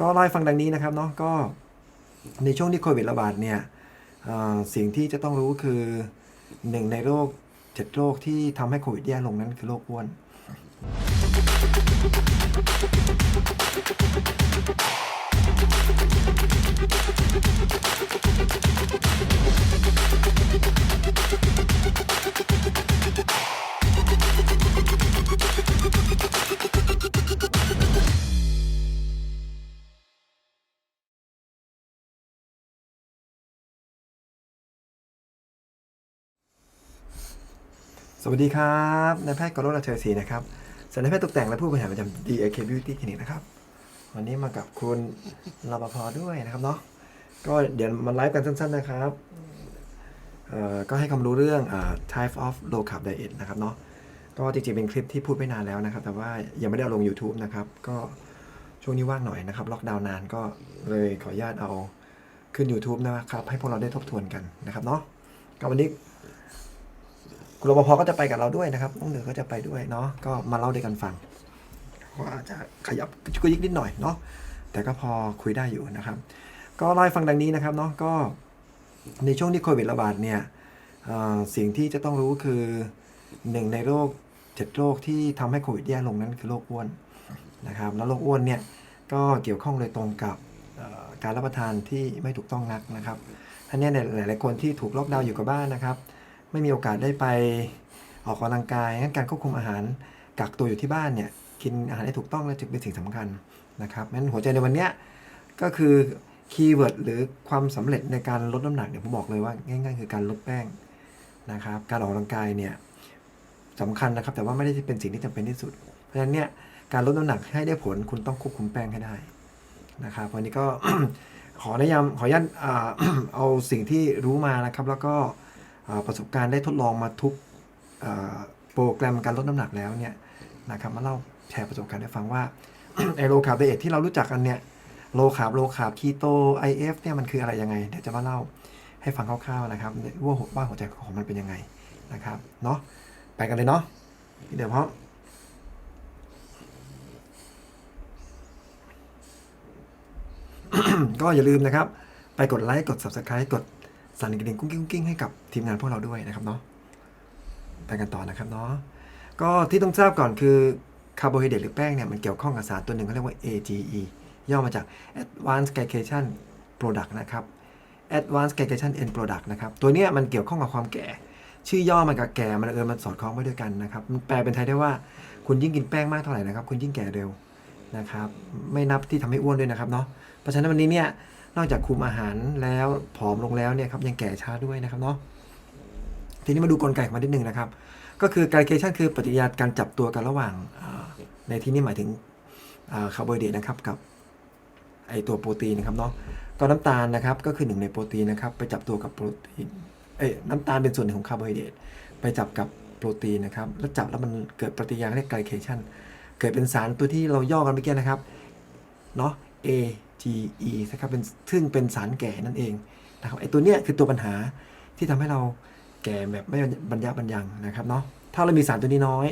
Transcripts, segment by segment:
ก็ไล่ฟังดังนี้นะครับเนาะก็ในช่วงที่โควิดระบาดเนี่ยสิ่งที่จะต้องรู้คือหนึ่งในโรคเจ็ดโรคที่ทำให้โควิดแย่ลงนั้นคือโรคอ้วนส วัสดีครับนายแพทย์กรณเชยศรีนะครับศัลยแพทย์ตกแต่งและผู้บริหารประจำ DAK Beauty Clinic นะครับ วันนี้มากับคุณรปภด้วยนะครับเนาะก็เดี๋ยวมาไลฟ์กันสั้น ๆ นะครับเอ่อก็ให้ความรู้เรื่องอ่า type of low carb diet นะครับเนาะก็จริงๆ เป็นคลิปที่พูดไม่นานแล้วนะครับ แต่ว่ายังไม่ได้เอาลง YouTube นะครับ ก็ช่วงนี้ว่างหน่อยนะครับ ล็อกดาวน์นานก็เลยขออนุญาตเอาขึ้น YouTube นะครับ ให้พวกเราได้ทบทวนกันนะครับเนาะก็วันนี้ รปภก็จะไปกับเราด้วยนะครับน้องเหนือก็จะไปด้วยเนาะก็มาเล่าด้วยกันฟังว่าจะขยับกุยิกนิดหน่อยเนาะแต่ก็พอคุยได้อยู่นะครับ ก็เล่าให้ฟังดังนี้นะครับเนาะก็ในช่วงที่โควิดระบาดเนี่ยสิ่งที่จะต้องรู้คือหนึ่งในโรคเจ็ดโรคที่ทำให้โควิดแย่ลงนั้นคือโรคอ้วนนะครับแล้วโรคอ้วนเนี่ยก็เกี่ยวข้องโดยตรงกับการรับประทานที่ไม่ถูกต้องนักนะครับท่านนี้เนี่ยหลายๆคนที่ถูกล็อกดาวน์อยู่กับบ้านนะครับ ไม่มีโอกาสได้ไปออกกำลังกายงั้นการควบคุมอาหารกักตัวอยู่ที่บ้านเนี่ยกินอาหารให้ถูกต้องและจึงเป็นสิ่งสำคัญนะครับงั้นหัวใจในวันเนี้ยก็คือคีย์เวิร์ดหรือความสำเร็จในการลดน้ำหนักเนี่ยผมบอกเลยว่าง่าย ๆ คือการลดแป้งนะครับการออกกำลังกายเนี่ยสำคัญนะครับแต่ว่าไม่ได้เป็นสิ่งที่จำเป็นที่สุด เพราะฉะนั้นเนี่ยการลดน้ำหนักให้ได้ผลคุณต้องควบคุมแป้งให้ได้นะครับวันนี้ก็ขอแนะนำขออนุญาตเอาสิ่งที่รู้มานะครับแล้วก็ ประสบการณ์ได้ทดลองมาทุกโปรแกรมการลดน้ำหนักแล้วเนี่ยนะครับมาเล่าแชร์ประสบการณ์ให้ฟังว่าไอโลคาร์บไดเอทที่เรารู้จักกันเนี่ยโลคาร์บโลคาร์บคีโตไอเอฟเนี่ยมันคืออะไรยังไง เดี๋ยวจะมาเล่าให้ฟังคร่าวๆนะครับว่าหัวว่าหัวใจของมันเป็นยังไงนะครับเนาะไปกันเลยเนาะเดี๋ยวเพราะก็อย่าลืมนะครับ ไปกดไลค์กด subscribe กด สั่นกระดิ่งกุ้งกิ้งกุ้งกิ้งให้กับทีมงานพวกเราด้วยนะครับเนาะไปกันต่อนะครับเนาะก็ที่ต้องทราบก่อนคือคาร์โบไฮเดรตหรือแป้งเนี่ยมันเกี่ยวข้องกับสารตัวหนึ่งเขาเรียกว่า AGE ย่อมาจาก Advanced Glycation Product นะครับ Advanced Glycation End Product นะครับ ตัวเนี้ยมันเกี่ยวข้องกับความแก่ ชื่อย่อมันกับแก่มันเออมันสอดคล้องไปด้วยกันนะครับ มันแปลเป็นไทยได้ว่าคุณยิ่งกินแป้งมากเท่าไหร่นะครับ คุณยิ่งแก่เร็วนะครับ ไม่นับที่ทำให้อ้วนด้วยนะครับเนาะ เพราะฉะนั้นวันนี้เนี่ย นอกจากคุมอาหารแล้วผอมลงแล้วเนี่ยครับยังแก่ช้าด้วยนะครับเนาะทีนี้มาดูกลไกของมันนิดหนึ่งนะครับ ก็คือไกลเคชันคือปฏิกิริยาการจับตัวกันระหว่างในที่นี้หมายถึงคาร์โบไฮเดรตนะครับกับไอตัวโปรตีนนะครับเนาะก็น้ำตาลนะครับก็คือหนึ่งในโปรตีนนะครับไปจับตัวกับโปรตีนเอ้น้ำตาลเป็นส่วนหนึ่งของคาร์โบไฮเดรตไปจับกับโปรตีนนะครับแล้วจับแล้วมันเกิดปฏิกิริยาเรียกไกลเคชันเกิดเป็นสารตัวที่เราย่อกันเมื่อกี้นะครับเนาะ AGE นะครับเป็นซึ่งเป็นสารแก่นั่นเองนะครับไอตัวเนี้ยคือตัวปัญหาที่ทำให้เราแก่แบบไม่บรรยะบรรยังนะครับเนาะถ้าเรามีสารตัวนี้น้อย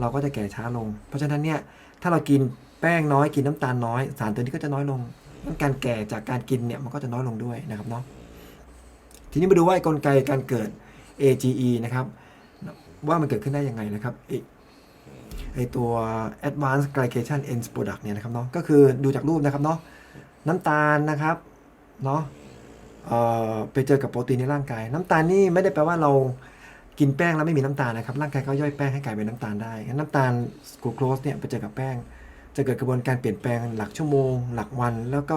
เราก็จะแก่ช้าลง เพราะฉะนั้นเนี่ยถ้าเรากินแป้งน้อยกินน้ำตาลน้อย สารตัวนี้ก็จะน้อยลงการแก่จากการกินเนี่ยมันก็จะน้อยลงด้วยนะครับเนาะทีนี้มาดูว่าไอ้กลไกการเกิด AGE นะครับว่ามันเกิดขึ้นได้ยังไงนะครับไอ้ไอตัว advanced glycation end product เนี่ยนะครับเนาะก็คือดูจากรูปนะครับเนาะ น้ำตาลนะครับเนาะไปเจอกับโปรตีนในร่างกาย น้ำตาลนี่ไม่ได้แปลว่าเรากินแป้งแล้วไม่มีน้ำตาลนะครับ ร่างกายก็ย่อยแป้งให้กลายเป็นน้ำตาลได้งั้นน้ำตาลกลูโคสเนี่ยไปเจอกับแป้ง จะเกิดกระบวนการเปลี่ยนแปลงหลักชั่วโมง หลักวัน แล้วก็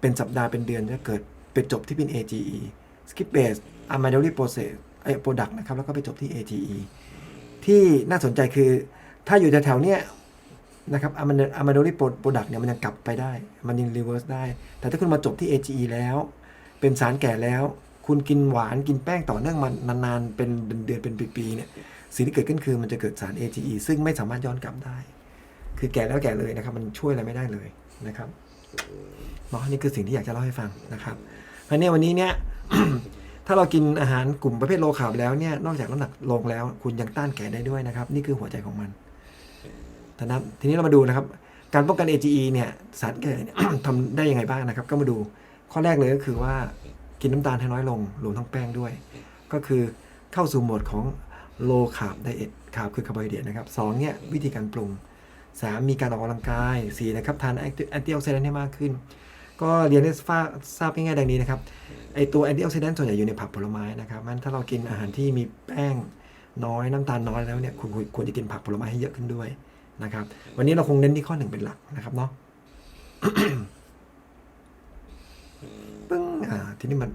เป็นสัปดาห์เป็นเดือนจะเกิดไปจบที่เป็น AGE skip base amylase process ไอ้ product นะครับแล้วก็ไปจบที่ AGE ที่น่าสนใจคือถ้าอยู่แถวๆเนี้ย นะครับอะมันอะมาโดรีโปรดักต์เนี่ยมันยังกลับไปได้ มันยังรีเวิร์สได้ แต่ถ้าคุณมาจบที่ AGE แล้ว เป็นสารแก่แล้ว คุณกินหวานกินแป้งต่อเนื่องมันนานๆ เป็นเดือนเป็นปีๆเนี่ยสิ่งที่เกิดขึ้นคือมันจะเกิดสาร AGE ซึ่งไม่สามารถย้อนกลับได้ คือแก่แล้วแก่เลยนะครับ มันช่วยอะไรไม่ได้เลยนะครับเนาะนี่คือสิ่งที่อยากจะเล่าให้ฟังนะครับเพราะเนี่ยวันนี้เนี่ยถ้าเรากินอาหารกลุ่มประเภทโลคาร์บแล้วเนี่ยนอกจากน้ำหนักลงแล้ว คุณยังต้านแก่ได้ด้วยนะครับ นี่คือหัวใจของมัน ทีนี้ทีนี้เรามาดูนะครับ การป้องกัน AGE เนี่ยสารแก่เนี่ยทำได้ยังไงบ้างนะครับ ก็มาดูข้อแรกเลยก็คือว่ากินน้ำตาลให้น้อยลงรวมทั้งแป้งด้วย ก็คือเข้าสู่โหมดของ low carb diet carb คือคาร์โบไฮเดรตนะครับสองเนี่ยวิธีการปรุงสามมีการออกกำลังกายสี่นะครับทานแอนตี้ออกซิแดนต์ให้มากขึ้น ก็เรียนให้ทราบทราบง่ายๆดังนี้นะครับไอตัวแอนตี้ออกซิแดนต์ส่วนใหญ่อยู่ในผักผลไม้นะครับมันถ้าเรากินอาหารที่มีแป้งน้อยน้ำตาลน้อยแล้วเนี่ยคุณควรควรจะกินผักผลไม้ให้เยอะขึ้นด้วย นะครับ วันนี้เราคงเน้นที่ข้อหนึ่งเป็นหลักนะครับเนาะปึ้งอ่าทีนี้มัน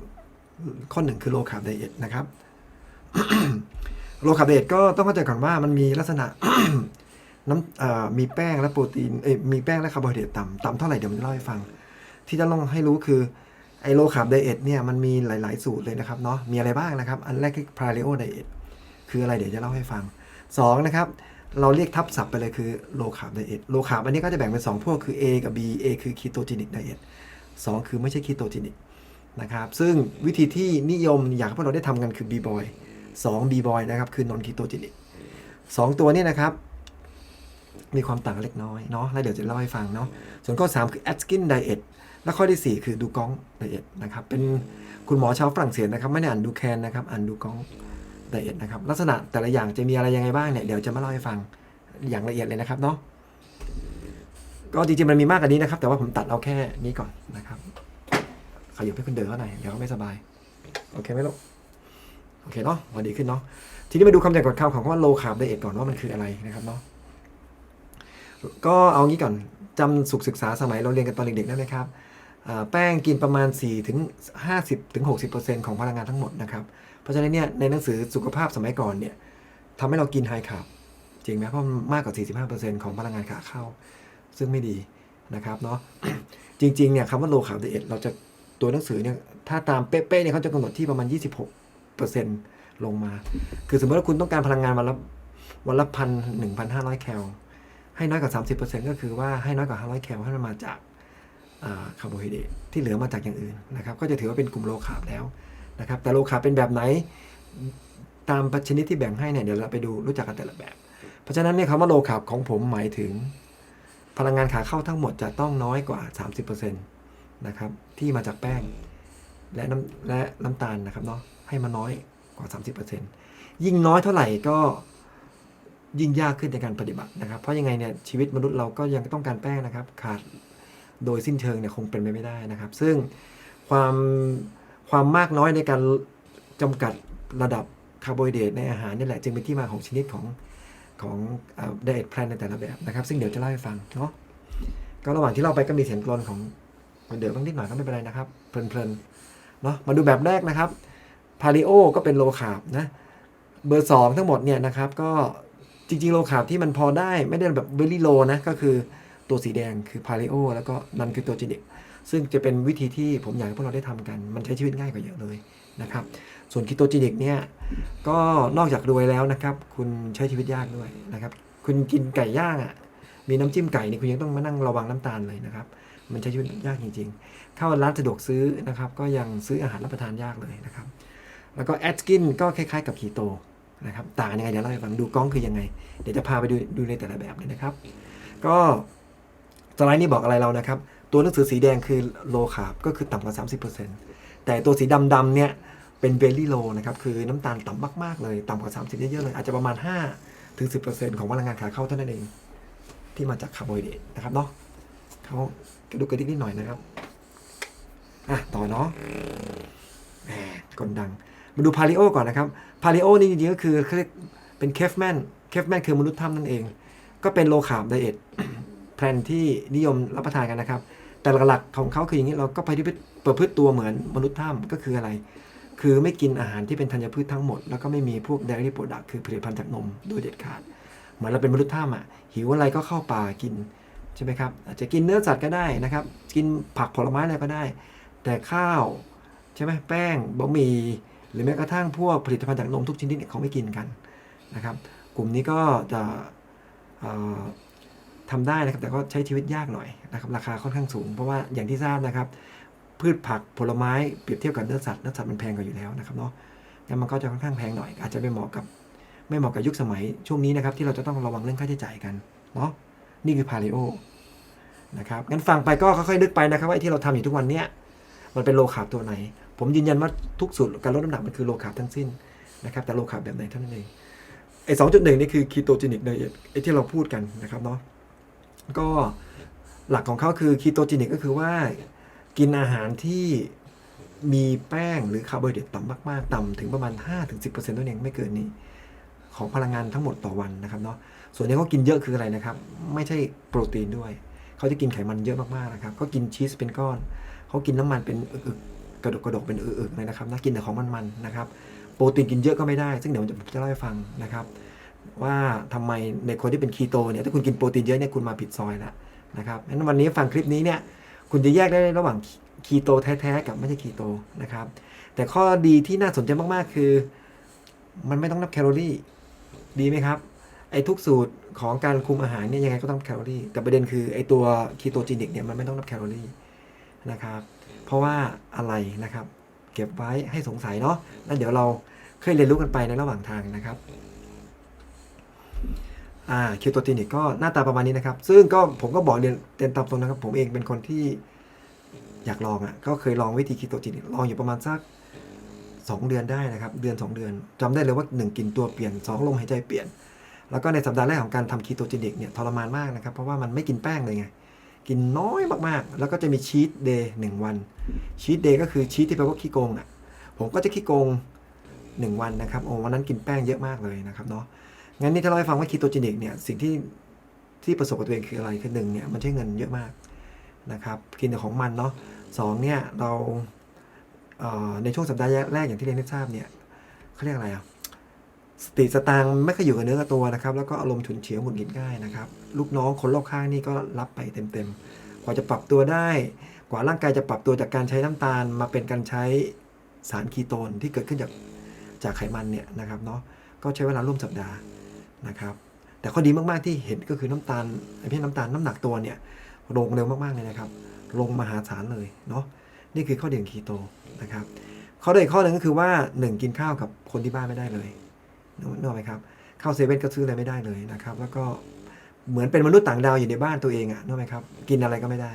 ข้อหนึ่งคือ low carb diet นะครับ low carb diet ก็ต้องเข้าใจก่อนว่ามันมีลักษณะน้ำมีแป้งและโปรตีนเอมีแป้งและคาร์โบไฮเดรตต่ำต่ำเท่าไหร่เดี๋ยวมจะเล่าให้ฟัง ที่จะลองให้รู้คือไอโลคาร์บไดเอทเนี่ยมันมีหลาย ๆ สูตรเลยนะครับเนาะมีอะไรบ้างนะครับ อันแรกคือพาเลโอไดเอทคืออะไรเดี๋ยวจะเล่าให้ฟัง2นะครับ เราเรียกทับศัพท์ไปเลยคือโลคาร์บไดเอทโลคาร์บอันนี้ก็จะแบ่งเป็น 2 พวกคือ A กับ B A คือคีโตจินิกไดเอทสองคือไม่ใช่คีโตจินิกนะครับ ซึ่งวิธีที่นิยมอยากให้พวกเราได้ทำกันคือ B boy 2 B boy นะครับ คือนอนคีโตจินิกสองตัวนี้นะครับ มีความต่างเล็กน้อยเนาะแล้วเดี๋ยวจะเล่าให้ฟังเนาะส่วนข้อ 3 คือ Atkins Diet และข้อที่ 4 คือดูกองไดเอทนะครับเป็นคุณหมอชาวฝรั่งเศสนะครับ ไม่ได้อ่านดูแคนนะครับอ่านดูกอง ไดเอทนะครับ ลักษณะแต่ละอย่างจะมีอะไรยังไงบ้างเนี่ยเดี๋ยวจะมาเล่าให้ฟังอย่างละเอียดเลยนะครับเนาะก็จริงๆมันมีมากกว่านี้นะครับ แต่ว่าผมตัดเอาแค่นี้ก่อนนะครับขยับให้คุณเดินเขาหน่อยเดี๋ยวเขาไม่สบาย โอเคไหมลูกโอเคเนาะพอดีขึ้นเนาะทีนี้มาดูคำจำกัดคำของคำว่า low carb diet ก่อนว่ามันคืออะไรนะครับเนาะก็เอางี้ก่อนจำสุขศึกษาสมัยเราเรียนกันตอนเด็กๆได้ไหมครับแป้งกินประมาณ4ถึง50ถึง60%ของพลังงานทั้งหมดนะครับ เพราะฉะนั้นเนี่ยในหนังสือสุขภาพสมัยก่อนเนี่ยทำให้เรากินไฮคาร์บจริงไหมเพราะมันมากกว่า 45%ของพลังงานขาเข้า ซึ่งไม่ดีนะครับเนาะจริงๆเนี่ยคำว่า low carb diet เราจะตัวหนังสือเนี่ยถ้าตามเป๊ะๆเนี่ยเขาจะกำหนดที่ประมาณ 26%ลงมา คือสมมติว่าคุณต้องการพลังงานวันละวันละพันหนึ่งพันห้าร้อยแคลให้น้อยกว่า30%ก็คือว่าให้น้อยกว่า500แคลให้มันมาจากคาร์โบไฮเดรตที่เหลือมาจากอย่างอื่นนะครับ ก็จะถือว่าเป็นกลุ่มโลคาร์บแล้ว นะครับแต่โลคาเป็นแบบไหน ตามชนิดที่แบ่งให้เนี่ยเดี๋ยวเราไปดูรู้จักกันแต่ละแบบ เพราะฉะนั้นเนี่ยคำว่าโลคาร์บของผมหมายถึง พลังงานขาเข้าทั้งหมดจะต้องน้อยกว่า 30%นะครับที่มาจากแป้งและน้ำและน้ำตาลนะครับเนาะให้มันน้อยกว่า 30%ยิ่งน้อยเท่าไหร่ก็ยิ่งยากขึ้นในการปฏิบัตินะครับ เพราะยังไงเนี่ยชีวิตมนุษย์เราก็ยังต้องการแป้งนะครับ ขาดโดยสิ้นเชิงเนี่ยคงเป็นไปไม่ได้นะครับ ซึ่งความ ความมากน้อยในการจำกัดระดับคาร์โบไฮเดรตในอาหารนี่แหละจึงเป็นที่มาของชนิดของของไดเอทแพลนในแต่ละแบบนะครับ ซึ่งเดี๋ยวจะเล่าให้ฟังเนาะก็ระหว่างที่เราไปก็มีเสียงกลอนของคนเดิมบ้างนิดหน่อยก็ไม่เป็นไรนะครับ เพลินๆเนาะมาดูแบบแรกนะครับพาริโอก็เป็นโลคาบนะเบอร์สองทั้งหมดเนี่ยนะครับก็จริงๆ โลคาบที่มันพอได้ไม่ได้แบบเวลี่โลนะก็คือตัวสีแดงคือพา l ิโอแล้วก็นันคือตัวจีนิก ซึ่งจะเป็นวิธีที่ผมอยากให้พวกเราได้ทำกัน มันใช้ชีวิตง่ายกว่าเยอะเลยนะครับ ส่วนคีโตจีนิกเนี่ยก็นอกจากรวยแล้วนะครับ คุณใช้ชีวิตยากด้วยนะครับ คุณกินไก่ย่างอะ มีน้ำจิ้มไก่เนี่ยคุณยังต้องมานั่งระวังน้ำตาลเลยนะครับ มันใช้ชีวิตยากจริง ๆ เข้าร้านสะดวกซื้อนะครับ ก็ยังซื้ออาหารรับประทานยากเลยนะครับ แล้วก็แอดกินก็คล้ายๆ กับคีโตนะครับต่างยังไงเดี๋ยวเล่าให้ฟังดูกล้องคือยังไง เดี๋ยวจะพาไปดูดูในแต่ละแบบเลยนะครับ ก็สไลด์นี้บอกอะไรเรานะครับ ตัวหนังสือสีแดงคือโลคาร์บก็คือต่ำกว่า 30%แต่ตัวสีดำๆเนี่ยเป็นเบลลี่โลนะครับคือน้ำตาลต่ำมากๆเลยต่ำกว่า 30 เยอะๆเลยอาจจะประมาณ 5 ถึง 10%ของพลังงานขาเข้าเท่านั้นเอง ที่มาจากคาร์โบไฮเดรตนะครับเนาะเขากระดูกกระดิกนิดหน่อยนะครับอะต่อเนาะแหมกลดัง มาดูพาริโอก่อนนะครับพาริโอนี่จริงๆก็คือเขาเรียกเป็นเคฟแมนเคฟแมนคือมนุษย์ถ้ำนั่นเอง ก็เป็นโลคาร์บไดเอทแพลนที่นิยมรับประทานกันนะครับ แต่หลักๆของเขาคืออย่างนี้เราก็ไปที่ประพฤติตัวเหมือนมนุษย์ถ้ำก็คืออะไร คือไม่กินอาหารที่เป็นธัญพืชทั้งหมด แล้วก็ไม่มีพวก dairy product คือผลิตภัณฑ์จากนมโดยเด็ดขาด เหมือนเราเป็นมนุษย์ถ้ำอะหิวอะไรก็เข้าป่ากินใช่ไหมครับอาจจะกินเนื้อสัตว์ก็ได้นะครับ กินผักผลไม้อะไรก็ได้ แต่ข้าวใช่ไหมแป้งบะหมี่หรือแม้กระทั่งพวกผลิตภัณฑ์จากนมทุกชนิดเนี่ยเขาไม่กินกันนะครับ กลุ่มนี้ก็จะ ทำได้นะครับแต่ก็ใช้ชีวิตยากหน่อยนะครับราคาค่อนข้างสูง เพราะว่าอย่างที่ทราบนะครับ พืชผักผลไม้เปรียบเทียบกับเนื้อสัตว์เนื้อสัตว์มันแพงกว่าอยู่แล้วนะครับเนาะงั้นมันก็จะค่อนข้างแพงหน่อย อาจจะไม่เหมาะกับไม่เหมาะกับยุคสมัยช่วงนี้นะครับ ที่เราจะต้องระวังเรื่องค่าใช้จ่ายกันเนาะนี่คือพาเลโอนะครับงั้นฟังไปก็ค่อยๆนึกไปนะครับว่าที่เราทำอยู่ทุกวันเนี้ยมันเป็นโลคาร์บตัวไหน ผมยืนยันว่าทุกสูตรการลดน้ำหนักมันคือโลคาร์บทั้งสิ้นนะครับแต่โลคาร์บแบบไหนเท่านั้นเองไอ้สองจุดหนึ่งนี่คือคีโตจินิกไดเอทไอ้ที่เราพูดกันนะครับเนาะ ก็หลักของเขาคือคีโตจินิกก็คือว่ากินอาหารที่มีแป้งหรือคาร์โบไฮเดรตต่ำมากๆ ต่ำถึงประมาณ 5-10%ตัวเองไม่เกินนี้ ของพลังงานทั้งหมดต่อวันนะครับเนาะส่วนที่เขากินเยอะคืออะไรนะครับ ไม่ใช่โปรตีนด้วย เขาจะกินไขมันเยอะมากๆนะครับเขากินชีสเป็นก้อน เขากินน้ำมันเป็นอึกกระดกกระดกเป็นอึกๆเลยนะครับนะกินแต่ของมันๆนะครับโปรตีนกินเยอะก็ไม่ได้ ซึ่งเดี๋ยวผมจะเล่าให้ฟังนะครับ ว่าทำไมในคนที่เป็นคีโตเนี่ยถ้าคุณกินโปรตีนเยอะเนี่ยคุณมาผิดซอยแล้วนะครับงั้นวันนี้ฟังคลิปนี้เนี่ยคุณจะแยกได้ระหว่างคีโตแท้ๆกับไม่ใช่คีโตนะครับ แต่ข้อดีที่น่าสนใจมากๆคือ มันไม่ต้องนับแคลอรี่ ดีไหมครับ ไอ้ทุกสูตรของการคุมอาหารเนี่ยยังไงก็ต้องแคลอรี่ แต่ประเด็นคือไอ้ตัวคีโตจินิกเนี่ยมันไม่ต้องนับแคลอรี่นะครับ เพราะว่าอะไรนะครับ เก็บไว้ให้สงสัยเนาะแล้วเดี๋ยวเราเคยเรียนรู้กันไปในระหว่างทางนะครับ อ่าคีโตจินิกก็หน้าตาประมาณนี้นะครับ ซึ่งก็ผมก็บอกเรียนเรียนตามตรงนะครับ ผมเองเป็นคนที่อยากลองอะ่ะก็เคยลองวิธีคีโตจินิกลองอยู่ประมาณสักสองเดือนได้นะครับ เดือน 2 เดือนจำได้เลยว่า 1 กินตัวเปลี่ยน 2 ลมหายใจเปลี่ยน แล้วก็ในสัปดาห์แรกของการทำคีโตจินิกเนี่ยทรมานมากนะครับเพราะว่ามันไม่กินแป้งเลยไงกินน้อยมากๆ แล้วก็จะมีชีตเดย์หนึ่งวัน ชีตเดย์ก็คือชีตที่แปลว่าขี้โกงอะ ผมก็จะขี้โกง 1 วันนะครับ โอ้วันนั้นกินแป้งเยอะมากเลยนะครับเนาะ งั้นนี่ถ้าเราให้ฟังว่าคีโตจินิกเนี่ยสิ่งที่ที่ประสบกับตัวเองคืออะไรคือหนึ่งเนี่ยมันใช้เงินเยอะมากนะครับกินแต่ของมันเนาะสองเนี่ยเราเในช่วงสัปดาห์แรกอย่างที่เรียนให้ทราบเนี่ยเขาเรียกอะไรอะสติสตางไม่เคอยอยู่กับเนื้อกับตัวนะครับ แล้วก็อารมณ์ฉุนเฉียวหงุดหงิดง่ายนะครับ ลูกน้องคนรอบข้างนี่ก็รับไปเต็มๆ กว่าจะปรับตัวได้ กว่าร่างกายจะปรับตัวจากการใช้น้ำตาล มาเป็นการใช้สารคีโตนที่เกิดขึ้นจากจากไขมันเนี่ยนะครับเนาะก็ใช้เวลาร่วมสัปดาห์ นะครับ แต่ข้อดีมากๆที่เห็นก็คือน้ำตาลไอ้พี่น้ำตาลน้ำหนักตัวเนี่ยลงเร็วมากๆเลยนะครับ ลงมหาศาลเลยเนาะนี่คือข้อเด่นคีโตนะครับข้อเด่นข้อหนึ่งก็คือว่า 1 กินข้าวกับคนที่บ้านไม่ได้เลยนึกนึกออกไหมครับข้าวเซเว่นก็ซื้ออะไรไม่ได้เลยนะครับ แล้วก็เหมือนเป็นมนุษย์ต่างดาวอยู่ในบ้านตัวเองอะนึกออกไหมครับกินอะไรก็ไม่ได้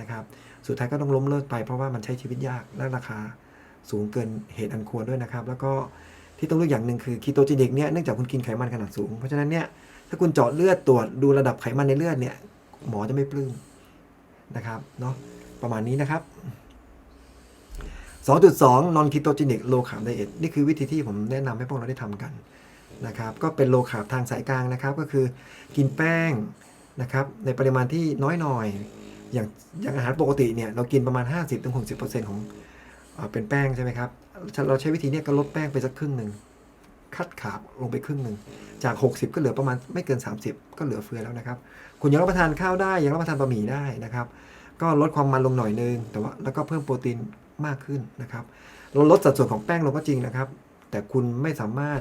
นะครับ สุดท้ายก็ต้องล้มเลิกไปเพราะว่ามันใช้ชีวิตยากและราคาสูงเกินเหตุอันควรด้วยนะครับ แล้วก็ ที่ต้องเลือกอย่างหนึ่งคือคีโตเจนิกเนี่ยเนื่องจากคุณกินไขมันขนาดสูง เพราะฉะนั้นเนี่ยถ้าคุณเจาะเลือดตรวจดูระดับไขมันในเลือดเนี่ยหมอจะไม่ปลื้มนะครับเนาะประมาณนี้นะครับ 2.2 non ketogenic low carb diet นี่คือวิธีที่ผมแนะนำให้พวกเราได้ทำกันนะครับ ก็เป็น low carb ทางสายกลางนะครับ ก็คือกินแป้งนะครับ ในปริมาณที่น้อยหน่อย อย่างอย่างอาหารปกติเนี่ย เรากินประมาณ 50-60%ของ เป็นแป้งใช่ไหมครับ เราใช้วิธีนี้ก็ลดแป้งไปสักครึ่งหนึ่ง คัดขาบลงไปครึ่งหนึ่ง จาก 60 ก็เหลือประมาณไม่เกิน 30 ก็เหลือเฟือแล้วนะครับ คุณยังรับประทานข้าวได้ ยังรับประทานบะหมี่ได้นะครับ ก็ลดความมันลงหน่อยนึง แต่ว่าแล้วก็เพิ่มโปรตีนมากขึ้นนะครับ เราลดสัดส่วนของแป้งลงก็จริงนะครับ แต่คุณไม่สามารถ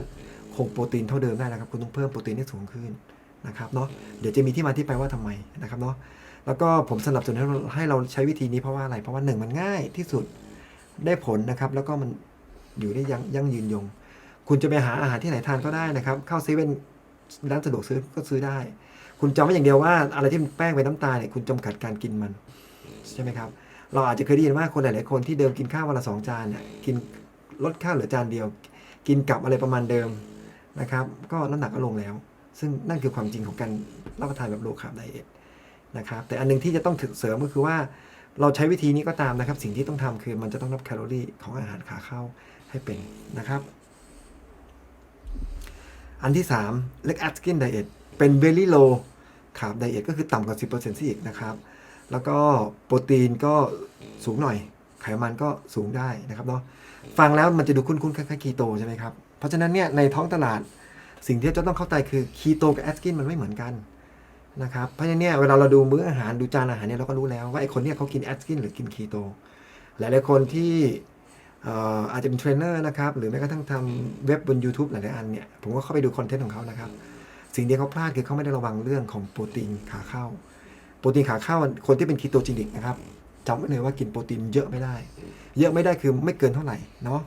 คงโปรตีนเท่าเดิมได้นะครับ คุณต้องเพิ่มโปรตีนให้สูงขึ้นนะครับเนาะ เดี๋ยวจะมีที่มาที่ไปว่าทำไมนะครับเนาะ แล้วก็ผมสนับสนุนให้เราให้เราใช้วิธีนี้เพราะว่าอะไร เพราะว่าหนึ่งมันง่ายที่สุด ได้ผลนะครับ แล้วก็มันอยู่ได้ยั่งยั่งยืนยง คุณจะไปหาอาหารที่ไหนทานก็ได้นะครับ เข้าเซเว่นร้านสะดวกซื้อก็ซื้อได้ คุณจำไว้อย่างเดียวว่าอะไรที่เป็นแป้งเป็นน้ำตาลเนี่ยคุณจำกัดการกินมันใช่ไหมครับ เราอาจจะเคยได้ยินว่าคนหลายๆคนที่เดิมกินข้าววันละสองจานเนี่ยกินลดข้าวเหลือจานเดียว กินกลับอะไรประมาณเดิมนะครับ ก็น้ำหนักก็ลงแล้ว ซึ่งนั่นคือความจริงของการรับประทานแบบโลคาร์บไดเอทนะครับ แต่อันหนึงที่จะต้องถึกเสริมก็คือว่า เราใช้วิธีนี้ก็ตามนะครับ สิ่งที่ต้องทำคือมันจะต้องนับแคลอรี่ของอาหารขาเข้าให้เป็นนะครับ อันที่3 leg a t k i n diet เป็น very low carb diet ก็คือต่ำกว่า 10%ซะอีกนะครับ แล้วก็โปรตีนก็สูงหน่อย ไขมันก็สูงได้นะครับเนาะฟังแล้วมันจะดูคุ้นๆคล้ายๆคีโตใช่ไหมครับ เพราะฉะนั้นเนี่ยในท้องตลาดสิ่งที่จะต้องเข้าใจคือคีโตกับแอสกินมันไม่เหมือนกัน นะครับเพราะฉะนั้นเนี่ยเวลาเราดูมื้ออาหารดูจานอาหารเนี่ยเราก็รู้แล้วว่าไอคนเนี่ยเขากินแอสกินหรือกินคีโตหลายๆคนที่เอ่ออาจจะเป็นเทรนเนอร์นะครับหรือแม้กระทั่งทำเว็บบน YouTube หลายๆอันเนี่ยผมก็เข้าไปดูคอนเทนต์ของเขานะครับ สิ่งที่เขาพลาดคือเขาไม่ได้ระวังเรื่องของโปรตีนขาเข้า โปรตีนขาเข้าคนที่เป็นคีโตจินิกนะครับจำไว้เลยว่ากินโปรตีนเยอะไม่ได้ เยอะไม่ได้คือไม่เกินเท่าไหร่เนาะ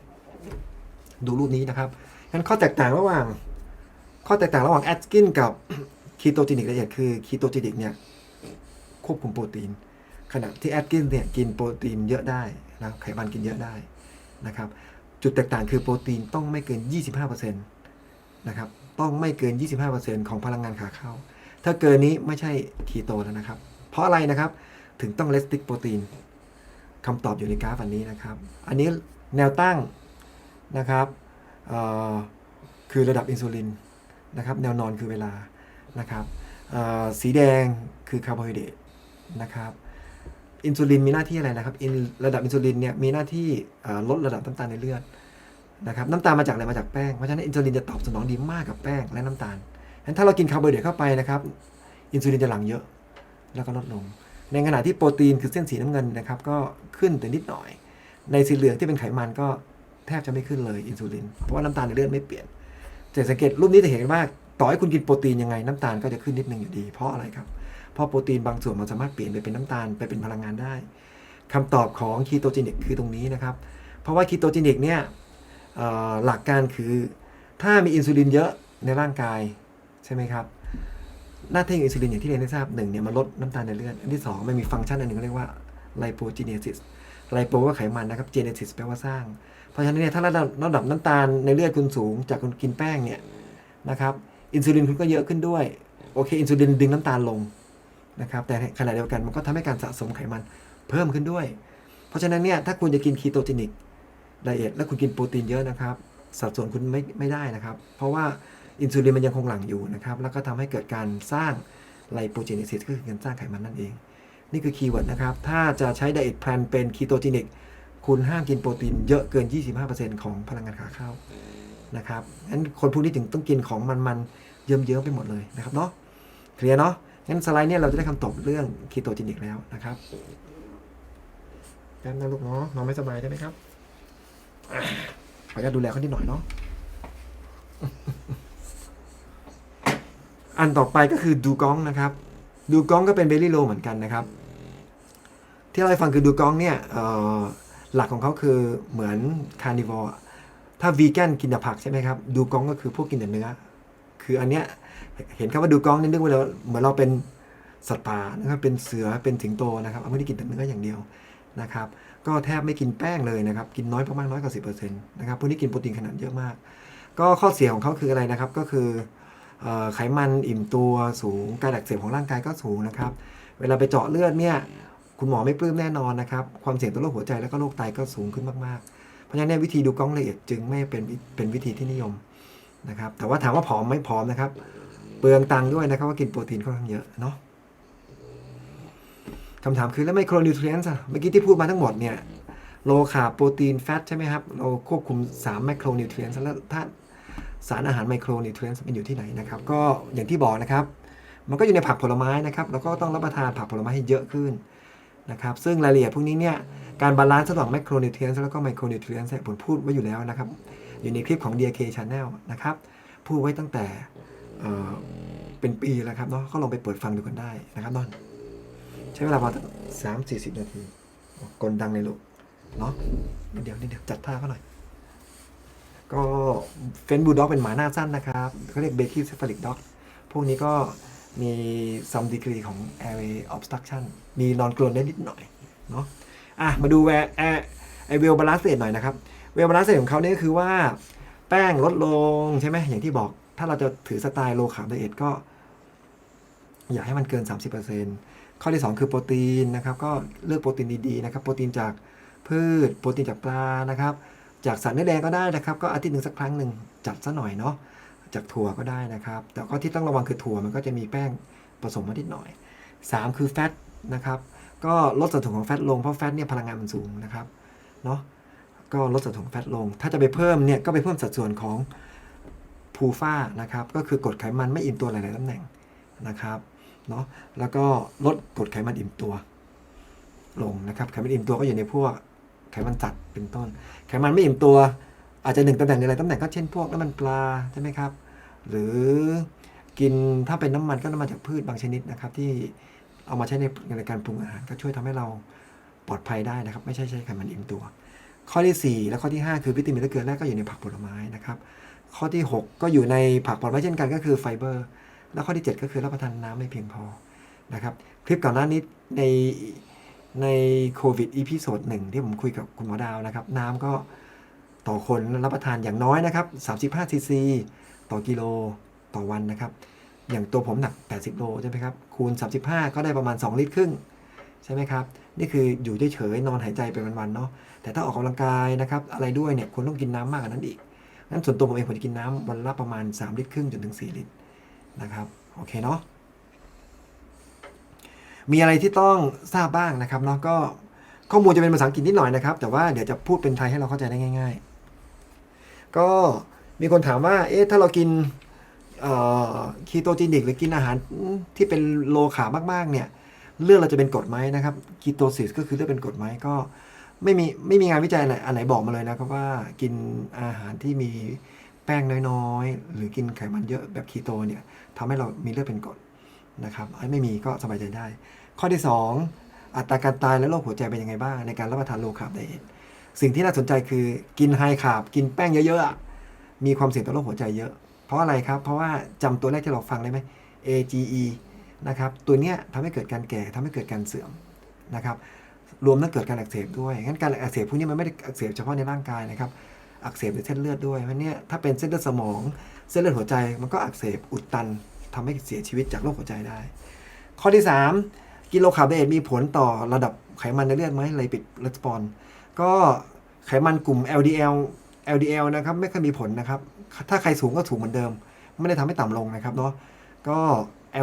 ดูรูปนี้นะครับงั้นข้อแตกต่างระหว่าง ข้อแตกต่างระหว่างแอดกินกับ คีโตจินิกละเอียดคือคีโตจินิกเนี่ยควบคุมโปรตีน ขณะที่แอดกินเนี่ยกินโปรตีนเยอะได้นะไขมันกินเยอะได้นะครับจุดแตกต่างคือโปรตีนต้องไม่เกิน 25%นะครับต้องไม่เกิน 25%ของพลังงานขาเข้า ถ้าเกินนี้ไม่ใช่คีโตแล้วนะครับ เพราะอะไรนะครับถึงต้องเลสติกโปรตีนคำตอบอยู่ในกราฟอันนี้นะครับ อันนี้แนวตั้งนะครับคือระดับอินซูลินนะครับ แนวนอนคือเวลา นะครับสีแดงคือคาร์โบไฮเดรตนะครับอินซูลินมีหน้าที่อะไรนะครับอินระดับอินซูลินเนี่ยมีหน้าที่ลดระดับน้ำตาลในเลือดนะครับน้ำตาลมาจากอะไรมาจากแป้งเพราะฉะนั้นอินซูลินจะตอบสนองดีมากกับแป้งและน้ำตาลงั้นถ้าเรากินคาร์โบไฮเดรตเข้าไปนะครับอินซูลินจะหลั่งเยอะแล้วก็ลดลง ในขณะที่โปรตีนคือเส้นสีน้ำเงินนะครับก็ขึ้นแต่นิดหน่อย ในสีเหลืองที่เป็นไขมันก็แทบจะไม่ขึ้นเลยอินซูลินเพราะว่าน้ำตาลในเลือดไม่เปลี่ยนแต่สังเกตรูปนี้จะเห็นว่า ต่อให้คุณกินโปรตีนยังไงน้ำตาลก็จะขึ้นนิดนึงอยู่ดี เพราะอะไรครับ เพราะโปรตีนบางส่วนมันสามารถเปลี่ยนไปเป็นน้ำตาลไปเป็นพลังงานได้คำตอบของคีโตจินิกคือตรงนี้นะครับ เพราะว่าคีโตจินิกเนี่ยหลักการคือ ถ้ามีอินซูลินเยอะในร่างกายใช่ไหมครับหน้าที่ของอินซูลินอย่างที่เรียนได้ทราบหนึ่งเนี่ยมันลดน้ำตาลในเลือดอันที่สองมันมีฟังก์ชันอันหนึ่งเรียกว่าไลโปจีเนซิสไลโปว่าไขมันนะครับเจเนซิสแปลว่าสร้าง เพราะฉะนั้นเนี่ยถ้าระดับระดับน้ำตาลในเลือดคุณสูง จากคุณกินแป้งเนี่ยนะครับ อินซูลินคุณก็เยอะขึ้นด้วย โอเค อินซูลินดึงน้ำตาลลงนะครับ แต่ขณะเดียวกันมันก็ทำให้การสะสมไขมันเพิ่มขึ้นด้วย เพราะฉะนั้นเนี่ยถ้าคุณจะกินคีโตจินิกไดเอทแล้วคุณกินโปรตีนเยอะนะครับ สัดส่วนคุณไม่ไม่ได้นะครับ เพราะว่าอินซูลินมันยังคงหลั่งอยู่นะครับ แล้วก็ทำให้เกิดการสร้างไลโปเจเนซิสก็คือการสร้างไขมันนั่นเอง นี่คือคีย์เวิร์ดนะครับ ถ้าจะใช้ไดเอทแพลนเป็นคีโตจินิกคุณห้ามกินโปรตีนเยอะเกิน 25%ของพลังงานขาเข้า นะครับงั้นคนพวกนี้ถึงต้องกินของมันๆเยิ้มๆไปหมดเลยนะครับเนาะเคลียร์เนาะงั้นสไลด์เนี่ยเราจะได้คำตอบเรื่องคีโตจินิกแล้วนะครับแป๊บนะลูกเนาะน้องไม่สบายได้ไหมครับขออนุญาตดูแลเขานิดหน่อยเนาะอันต่อไปก็คือดูกองนะครับ ดูกองก็เป็นเบลลี่โลเหมือนกันนะครับ ที่เราให้ฟังคือดูกองเนี่ยหลักของเขาคือเหมือนคาร์นิวอร์ ถ้าวีแกนกินแต่ผักใช่ไหมครับ ดูกองก็คือพวกกินแต่เนื้อ คืออันเนี้ยเห็นคำว่าดูกล้องนี่นึกว่าเราเหมือนเราเป็นสัตว์ป่านะครับเป็นเสือเป็นสิงโตนะครับเอาไม่ได้กินแต่เนื้ออย่างเดียวนะครับ ก็แทบไม่กินแป้งเลยนะครับ กินน้อยมากๆน้อยกว่าสิบเปอร์เซ็นต์นะครับพวกนี้กินโปรตีนขนาดเยอะมาก ก็ข้อเสียของเขาคืออะไรนะครับ ก็คือไขมันอิ่มตัวสูงการอักเสบของร่างกายก็สูงนะครับ เวลาไปเจาะเลือดเนี่ยคุณหมอไม่ปลื้มแน่นอนนะครับ ความเสี่ยงต่อโรคหัวใจแล้วก็โรคไตก็สูงขึ้นมากๆ เพราะฉะนั้นวิธีดูกล้องละเอียดจึงไม่เป็นเป็นวิธีที่นิยมนะครับ แต่ว่าถามว่าผอมไหม่ผอมนะครับ เปลืองตังค์ด้วยนะครับว่ากินโปรตีนค่อนข้างเยอะเนาะคำถามคือแล้วไมโครนิวทรีนส์เมื่อกี้ที่พูดมาทั้งหมดเนี่ยโลคาโปรตีนแฟตใช่ไหมครับ เราควบคุม3ไมโครนิวทรีนส์แล้วถ้าสารอาหารไมโครนิวทรีนส์มันอยู่ที่ไหนนะครับ ก็อย่างที่บอกนะครับ มันก็อยู่ในผักผลไม้นะครับ แล้วก็ต้องรับประทานผักผลไม้ให้เยอะขึ้น นะครับ ซึ่งรายละเอียดพวกนี้เนี่ย การบาลานซ์ระหว่างไมกโรนิวเทรีนส์แล้วก็ไมโครนิวเทรีนส์ผมพูดไว้อยู่แล้วนะครับ อยู่ในคลิปของ DK Channel นะครับ พูดไว้ตั้งแต่เเป็นปีแล้วครับเนาะ ก็ลองไปเปิดฟังดูกันได้นะครับนอน ใช้เวลาประมาณสามสี่สิบนาทีกลดังเลยลูก เนาะเดี๋ยวเดี๋ยวจัดท่าเขาหน่อยก็เฟนบูลด็อกเป็นหมาหน้าสั้นนะครับเขาเรียกเบคิ c เซฟ l ลิกด็อก พวกนี้ก็ มี some degree ของ airway obstruction มีนอนกรนได้นิดหน่อยเนาะอะมาดูแวร์ไอเวลบาลานซ์เรทหน่อยนะครับ เวลบาลานซ์เรทของเขาเนี่ยก็คือว่าแป้งลดลงใช่ไหมอย่างที่บอกถ้าเราจะถือสไตล์โลคาร์บไดเอทก็ อยากให้มันเกิน 30%ข้อที่ 2 คือโปรตีนนะครับ ก็เลือกโปรตีนดีๆนะครับ โปรตีนจากพืช โปรตีนจากปลานะครับ จากสัตว์เนื้อแดงก็ได้นะครับ ก็อาทิตย์หนึ่งสักครั้งหนึ่งจัดซะหน่อยเนาะ จากถั่วก็ได้นะครับ แต่ก็ที่ต้องระวังคือถั่วมันก็จะมีแป้งผสมมานิดหน่อย 3 คือแฟตนะครับก็ลดสัดส่วนของแฟตลงเพราะแฟตเนี่ยพลังงานมันสูงนะครับเนาะก็ลดสัดส่วนของแฟตลง ถ้าจะไปเพิ่มเนี่ยก็ไปเพิ่มสัดส่วนของพูฟ้านะครับก็คือกรดไขมันไม่อิ่มตัวหลาย ๆตำแหน่งนะครับเนาะแล้วก็ลดกรดไขมันอิ่มตัวลงนะครับไขมันอิ่มตัวก็อยู่ในพวกไขมันสัตว์เป็นต้น ไขมันไม่อิ่มตัว อาจจะหนึ่งตำแหน่งในหลายตำแหน่งก็เช่นพวกน้ำมันปลาใช่ไหมครับ หรือกินถ้าเป็นน้ำมันก็น้ำมันจากพืชบางชนิดนะครับ ที่เอามาใช้ในในการปรุงอาหารก็ช่วยทำให้เราปลอดภัยได้นะครับ ไม่ใช่ใช้ไขมันอิ่มตัว ข้อที่ 4 และข้อที่ 5 คือวิตามินและเกลือแร่ก็อยู่ในผักผลไม้นะครับ ข้อที่ 6 ก็อยู่ในผักผลไม้เช่นกันก็คือไฟเบอร์ แล้วข้อที่ 7 ก็คือรับประทานน้ำไม่เพียงพอนะครับ คลิปก่อนหน้านี้ในในโควิดอีพิโซดหนึ่งที่ผมคุยกับคุณหมอดาวนะครับ น้ำก็ ต่อคนรับประทานอย่างน้อยนะครับ35ซีซีต่อกิโลต่อวันนะครับ อย่างตัวผมหนัก 80โลใช่ไหมครับ คูณ 35 ก็ได้ประมาณ 2 ลิตรครึ่ง ใช่ไหมครับ นี่คืออยู่เฉยๆนอนหายใจไปวันๆเนาะ แต่ถ้าออกกำลังกายนะครับ อะไรด้วยเนี่ยคุณต้องกินน้ำมากกว่านั้นอีก งั้นส่วนตัวผมเองผมจะกินน้ำวันละประมาณ 3 ลิตรครึ่งจนถึง 4 ลิตรนะครับ โอเคเนาะ มีอะไรที่ต้องทราบบ้างนะครับเนาะ ก็ข้อมูลจะเป็นภาษาอังกฤษนิดหน่อยนะครับ แต่ว่าเดี๋ยวจะพูดเป็นไทยให้เราเข้าใจได้ง่าย ๆ ก็มีคนถามว่า เอ๊ะ ถ้าเรากินคีโตจินิกหรือกินอาหารที่เป็นโลคามาก ๆ เนี่ย เลือดเราจะเป็นกรดไหมนะครับคีโตซิสก็คือเลือดเป็นกรดไหมก็ไม่มีไม่มีงานวิจัยไหนอันไหนบอกมาเลยนะครับว่ากินอาหารที่มีแป้งน้อยๆ หรือกินไขมันเยอะแบบคีโตเนี่ยทำให้เรามีเลือดเป็นกรดนะครับไอ้ไม่มีก็สบายใจได้ ข้อที่ 2 อัตราการตายและโรคหัวใจเป็นยังไงบ้างในการรับประทานโลคาร์บไดเอท สิ่งที่น่าสนใจคือกินไฮคาร์บกินแป้งเยอะๆมีความเสี่ยงต่อโรคหัวใจเยอะ เพราะอะไรครับ เพราะว่าจำตัวแรกที่เราฟังได้ไหม AGE นะครับตัวเนี้ยทำให้เกิดการแก่ทำให้เกิดการเสื่อมนะครับรวมทั้งเกิดการอักเสบด้วยงั้นการอักเสบพวกนี้มันไม่ได้อักเสบเฉพาะในร่างกายนะครับอักเสบในเส้นเลือดด้วยเพราะเนี้ยถ้าเป็นเส้นเลือดสมองเส้นเลือดหัวใจมันก็อักเสบอุดตันทำให้เสียชีวิตจากโรคหัวใจได้ ข้อที่ 3 กิโลคาร์บไดเอทมีผลต่อระดับไขมันในเลือดไหมไลปิดレスปอน ก็ไขมันกลุ่ม LDL LDL นะครับไม่ค่อยมีผลนะครับ ถ้าใครสูงก็สูงเหมือนเดิม ไม่ได้ทำให้ต่ำลงนะครับเนาะก็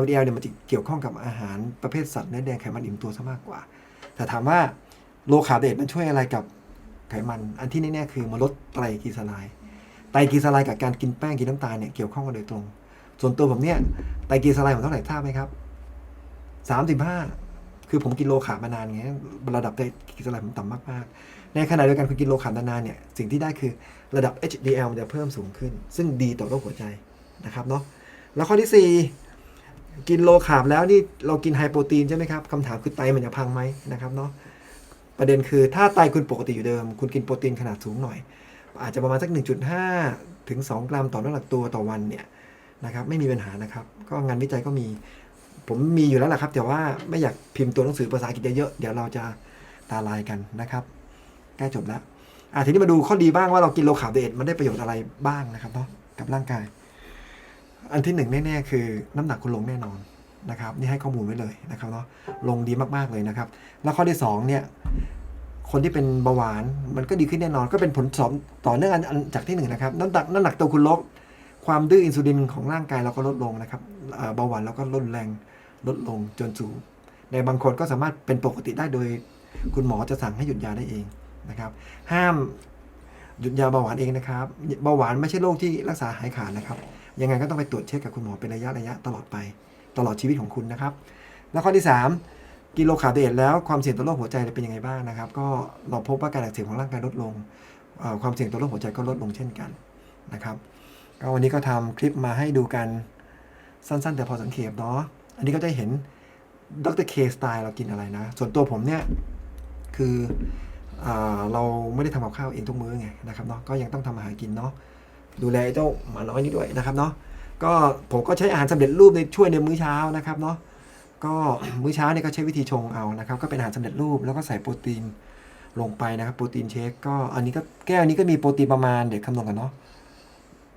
LDL เนี่ยมันจะเกี่ยวข้องกับอาหารประเภทสัตว์เนื้อแดงไขมันอิ่มตัวซะมากกว่า แต่ถามว่าโลคาร์บไดเอทมันช่วยอะไรกับไขมัน อันที่แน่ๆคือมันลดไตรกลีเซอไรด์ไตรกลีเซอไรด์กับการกินแป้งกินน้ำตาลเนี่ยเกี่ยวข้องกันโดยตรง ส่วนตัวผมเนี่ยไตรกลีเซอไรด์ผมเท่าไหร่ทราบไหมครับ35 คือผมกินโลคามานานไงระดับไตรกลีเซอไรด์ผมต่ำมากๆ ในขณะเดียวกันคุณกินโลคาร์บนานๆเนี่ยสิ่งที่ได้คือระดับ HDL มันจะเพิ่มสูงขึ้น ซึ่งดีต่อโรคหัวใจนะครับเนาะแล้วข้อที่ 4 กินโลคาร์บแล้วนี่เรากินไฮโปรตีนใช่ไหมครับคำถามคือไตมันจะพังไหมนะครับเนาะประเด็นคือถ้าไตคุณปกติอยู่เดิม คุณกินโปรตีนขนาดสูงหน่อย อาจจะประมาณสัก 1.5 ถึง 2 กรัมต่อน้ำหนักตัวต่อวันเนี่ยนะครับไม่มีปัญหานะครับ ก็งานวิจัยก็มี ผมมีอยู่แล้วแหละครับ แต่ว่าไม่อยากพิมพ์ตัวหนังสือภาษาอังกฤษเยอะๆเดี๋ยวเราจะตาลายกันนะครับใกล้จบแล้วอะทีนี้มาดูข้อดีบ้างว่าเรากินโลคาร์บไดเอทมันได้ประโยชน์อะไรบ้างนะครับเนาะกับร่างกาย อันที่หนึ่งแน่ๆคือน้ำหนักคุณลงแน่นอนนะครับ นี่ให้ข้อมูลไว้เลยนะครับเนาะลงดีมากๆเลยนะครับ แล้วข้อที่สองเนี่ยคนที่เป็นเบาหวานมันก็ดีขึ้นแน่นอน ก็เป็นผลสอบต่อเนื่องอันจากที่หนึ่งนะครับน้ำหนักน้ำหนักตัวคุณลดความดื้ออินซูลินของร่างกายเราก็ลดลงนะครับเบาหวานเราก็ลดแรง ลดลงจนสู่ในบางคนก็สามารถเป็นปกติได้โดย คุณหมอจะสั่งให้หยุดยาได้เองนะครับ ห้ามหยุดยาเบาหวานเองนะครับเบาหวานไม่ใช่โรคที่รักษาหายขาดนะครับ ยังไงก็ต้องไปตรวจเช็คกับคุณหมอเป็นระยะระยะตลอดไป ตลอดชีวิตของคุณนะครับ แล้วข้อที่ 3 กิโลคาร์บไดเอทแล้วความเสี่ยงต่อโรคหัวใจเป็นยังไงบ้างนะครับ ก็เราพบว่าการอักเสบของร่างกายลดลง ความเสี่ยงต่อโรคหัวใจก็ลดลงเช่นกันนะครับก็วันนี้ก็ทำคลิปมาให้ดูกันสั้น ๆ แต่พอสังเกตเนาะ อันนี้ก็จะเห็นดรเคสไตล์เรากินอะไรนะ ส่วนตัวผมเนี่ย คืออเราไม่ได้ทำกับข้าวเองทุกมื้อไงนะครับเนาะก็ยังต้องทำอาหารกินเนาะดูแลเจ้าหมาน้อยนี้ด้วยนะครับเนาะก็ผมก็ใช้อาหารสำเร็จรูปในช่วยในมื้อเช้านะครับเนาะก็มื้อเช้าเนี่ยก็ใช้วิธีชงเอานะครับ ก็เป็นอาหารสำเร็จรูปแล้วก็ใส่โปรตีนลงไปนะครับโปรตีนเชคก็อันนี้ก็แก้วนี้ก็มีโปรตีนประมาณเดี๋ยวคำนวณกันเนาะ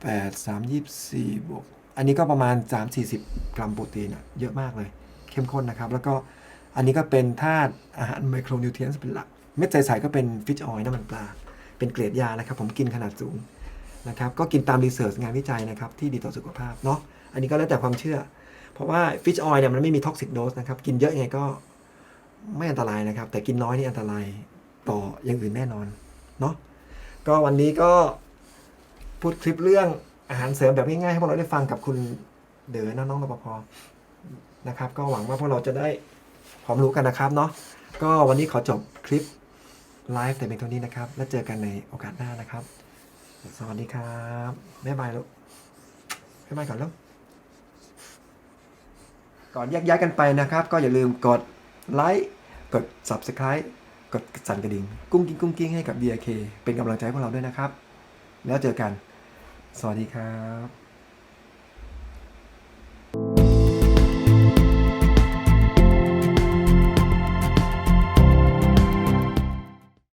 แปดสามยี่สี่บวก อันนี้ก็ประมาณสามสี่สิบกรัมโปรตีนอะเยอะมากเลย เข้มข้นนะครับ แล้วก็อันนี้ก็เป็นธาตุอาหารไมโครนิวเทรียนต์เป็นหลัก เม็ดใสๆก็เป็นฟิชออยล์น้ำมันปลา เป็นเกรดยานะครับ ผมกินขนาดสูงนะครับ ก็กินตามรีเสิร์ชงานวิจัยนะครับที่ดีต่อสุขภาพเนาะ อันนี้ก็แล้วแต่ความเชื่อ เพราะว่าฟิชออยล์เนี่ยมันไม่มีท็อกซิกโดสนะครับ กินเยอะยังไงก็ไม่อันตรายนะครับ แต่กินน้อยนี่อันตรายต่ออย่างอื่นแน่นอนเนาะ ก็วันนี้ก็พูดคลิปเรื่อง อาหารเสริมแบบง่ายๆให้พวกเราได้ฟังกับคุณเด๋อน้องๆรปภนะครับ ก็หวังว่าพวกเราจะได้ความรู้กันนะครับเนาะก็วันนี้ขอจบคลิปไลฟ์แต่เพียงเท่านี้นะครับ แล้วเจอกันในโอกาสหน้านะครับ สวัสดีครับบ๊ายบายลูกบ๊ายบายก่อนลูกก่อนแยกย้ายกันไปนะครับ ก็อย่าลืมกดไลค์กด Subscribe กดสั่นกระดิ่ง กุ้งกิ้งกุ้งกิ้งให้กับ BRK เป็นกำลังใจให้พวกเราด้วยนะครับ แล้วเจอกัน สวัสดีครับ